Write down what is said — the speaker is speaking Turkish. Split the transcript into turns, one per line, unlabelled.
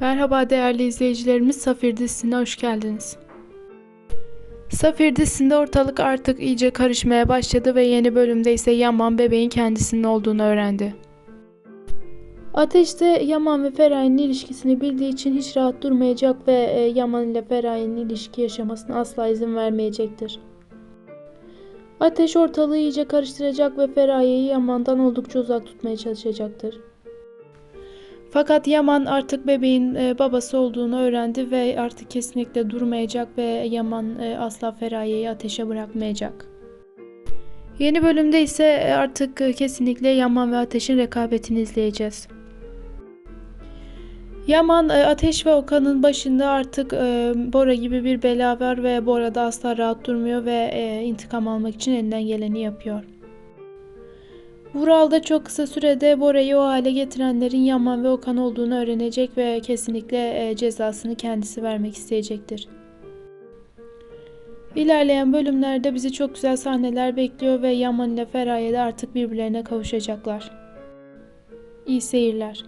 Merhaba değerli izleyicilerimiz, Safir dizisine hoş geldiniz. Safir dizisinde ortalık artık iyice karışmaya başladı ve yeni bölümde ise Yaman bebeğin kendisinin olduğunu öğrendi. Ateş de Yaman ve Feraye'nin ilişkisini bildiği için hiç rahat durmayacak ve e, Yaman ile Feraye'nin ilişki yaşamasına asla izin vermeyecektir. Ateş ortalığı iyice karıştıracak ve Feraye'yi Yaman'dan oldukça uzak tutmaya çalışacaktır. Fakat Yaman artık bebeğin e, babası olduğunu öğrendi ve artık kesinlikle durmayacak ve Yaman e, asla Feraye'yi ateşe bırakmayacak. Yeni bölümde ise e, artık kesinlikle Yaman ve Ateş'in rekabetini izleyeceğiz. Yaman, Ateş ve Okan'ın başında artık Bora gibi bir bela var ve Bora da asla rahat durmuyor ve intikam almak için elinden geleni yapıyor. Vural da çok kısa sürede Bora'yı o hale getirenlerin Yaman ve Okan olduğunu öğrenecek ve kesinlikle e, cezasını kendisi vermek isteyecektir. İlerleyen bölümlerde bizi çok güzel sahneler bekliyor ve Yaman ile Feraye de artık birbirlerine kavuşacaklar. İyi seyirler.